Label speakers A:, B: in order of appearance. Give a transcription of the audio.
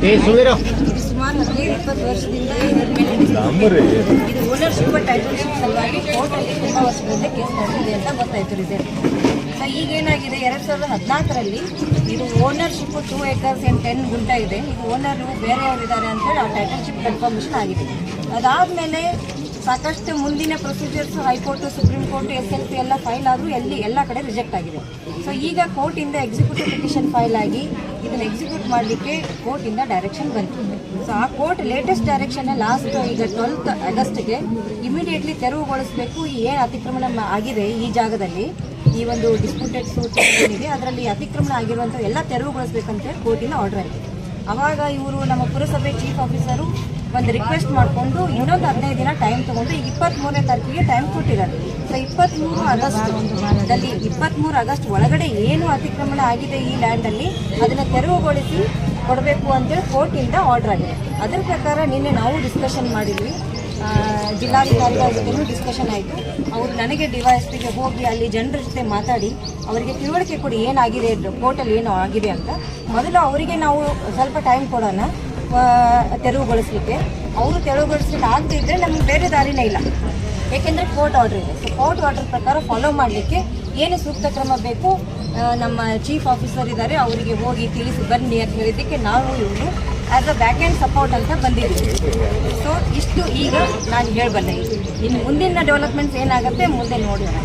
A: ಸುಮಾರು ಹದಿನೈದು ಇಪ್ಪತ್ತು ವರ್ಷದಿಂದ ಇದ್ರ ಮೇಲೆ ನಡೀತಿದೆ. ಇದು ಓನರ್ಶಿಪ್ ಟೈಟಲ್ಶಿಪ್ ಸಲುವಾಗಿ ಕೋರ್ಟಲ್ಲಿ ತುಂಬ ವರ್ಷಗಳಿಂದ ಕೇಸ್ ನಡೆದಿದೆ ಅಂತ ಗೊತ್ತಾಯ್ತು ರಿಸಲ್ಟ್ ಸೊ ಈಗೇನಾಗಿದೆ ಎರಡು ಸಾವಿರದ ಹದಿನಾಲ್ಕರಲ್ಲಿ ಇದು ownership two acres and ten ಗುಂಟ ಇದೆ. ಇದು ಓನರು ಬೇರೆಯವರು ಇದ್ದಾರೆ ಅಂತೇಳಿ ಆ ಟೈಟಲ್ಶಿಪ್ ಕನ್ಫರ್ಮೇಷನ್ ಆಗಿದೆ. ಅದಾದಮೇಲೆ ಸಾಕಷ್ಟು ಮುಂದಿನ procedures high court, supreme court S L P ಎಲ್ಲ ಫೈಲ್ ಆದರೂ ಎಲ್ಲಿ ಎಲ್ಲ ಕಡೆ ರಿಜೆಕ್ಟ್ ಆಗಿದೆ. ಸೊ ಈಗ ಕೋರ್ಟಿಂದ ಎಕ್ಸಿಕ್ಯೂಟಿವ್ ಪಿಟಿಷನ್ ಫೈಲ್ ಆಗಿ ಇದನ್ನು ಎಕ್ಸಿಕ್ಯೂಟ್ ಮಾಡಲಿಕ್ಕೆ ಕೋರ್ಟಿಂದ ಡೈರೆಕ್ಷನ್ ಬಂತು. ಸೊ ಆ ಕೋರ್ಟ್ ಲೇಟೆಸ್ಟ್ ಡೈರೆಕ್ಷನ್ ಲಾಸ್ಟ್ ಈಗ ಟ್ವೆಲ್ತ್ ಆಗಸ್ಟ್ಗೆ ಇಮಿಡಿಯೇಟ್ಲಿ ತೆರವುಗೊಳಿಸಬೇಕು. ಈ ಏನು ಅತಿಕ್ರಮಣ ಆಗಿದೆ ಈ ಜಾಗದಲ್ಲಿ, ಈ ಒಂದು ಡಿಸ್ಪ್ಯೂಟೆಡ್ ಸೂಟ್ ಏನಿದೆ, ಅದರಲ್ಲಿ ಅತಿಕ್ರಮಣ ಆಗಿರುವಂಥ ಎಲ್ಲ ತೆರವುಗೊಳಿಸಬೇಕಂತ ಕೋರ್ಟಿನ ಆರ್ಡರ್ ಆಗಿದೆ. ಆವಾಗ ಇವರು ನಮ್ಮ ಪುರಸಭೆ ಚೀಫ್ ಆಫೀಸರು ಒಂದು ರಿಕ್ವೆಸ್ಟ್ ಮಾಡಿಕೊಂಡು ಇನ್ನೊಂದು ಹದಿನೈದು ದಿನ ಟೈಮ್ ತಗೊಂಡು ಈಗ ಇಪ್ಪತ್ತ್ಮೂರನೇ ತಾರೀಕಿಗೆ ಟೈಮ್ ಕೊಟ್ಟಿದ್ದಾರೆ ಸೊ ಇಪ್ಪತ್ತ್ಮೂರು ಆಗಸ್ಟ್ ದಲ್ಲಿ ಇಪ್ಪತ್ತ್ಮೂರು ಆಗಸ್ಟ್ ಒಳಗಡೆ ಏನು ಅತಿಕ್ರಮಣ ಆಗಿದೆ ಈ ಲ್ಯಾಂಡಲ್ಲಿ ಅದನ್ನು ತೆರವುಗೊಳಿಸಿ ಕೊಡಬೇಕು ಅಂತೇಳಿ ಕೋರ್ಟಿಂದ ಆರ್ಡರ್ ಆಗಿದೆ. ಅದರ ಪ್ರಕಾರ ನಿನ್ನೆ ನಾವು ಡಿಸ್ಕಷನ್ ಮಾಡಿದ್ವಿ. ಜಿಲ್ಲಾಧಿಕಾರಿಗಳ ಜೊತೆನೂ ಡಿಸ್ಕಷನ್ ಆಯಿತು. ಅವರು ನನಗೆ ಡಿವೈಎಸ್ಪಿಗೆ ಹೋಗಿ ಅಲ್ಲಿ ಜನರ ಜೊತೆ ಮಾತಾಡಿ, ಅವರಿಗೆ ತಿಳುವಳಿಕೆ ಕೊಡಿ ಏನಾಗಿದೆ ಕೋರ್ಟಲ್ಲಿ ಏನು ಆಗಿದೆ ಅಂತ. ಮೊದಲು ಅವರಿಗೆ ನಾವು ಸ್ವಲ್ಪ ಟೈಮ್ ಕೊಡೋಣ. ತೆರವುಗೊಳಿಸ್ಲಿಕ್ಕೆ. ಅವರು ತೆರವುಗೊಳಿಸ್ಲಿಕ್ಕೆ ಆಗದೇ ಇದ್ದರೆ ನಮಗೆ ಬೇರೆ ದಾರಿನೇ ಇಲ್ಲ. ಏಕೆಂದರೆ ಕೋರ್ಟ್ ಆರ್ಡರ್ ಇದೆ. ಸೊ ಕೋರ್ಟ್ ಆರ್ಡರ್ ಪ್ರಕಾರ ಫಾಲೋ ಮಾಡಲಿಕ್ಕೆ ಏನು ಸೂಕ್ತ ಕ್ರಮ ಬೇಕು? ನಮ್ಮ ಚೀಫ್ ಆಫೀಸರ್ ಇದ್ದಾರೆ. ಅವರಿಗೆ ಹೋಗಿ ತಿಳಿಸಿ ಬನ್ನಿ ಅಂತ ಹೇಳಿದ್ದಕ್ಕೆ ನಾವು ಇವರು as a back and support ಅಂತ ಬಂದಿದ್ದೀವಿ. ಸೊ ಇಷ್ಟು ಈಗ ನಾನು ಹೇಳಬಲ್ಲೆ. ಇನ್ನು ಮುಂದಿನ ಡೆವಲಪ್ಮೆಂಟ್ಸ್ ಏನಾಗುತ್ತೆ ಮುಂದೆ ನೋಡೋಣ.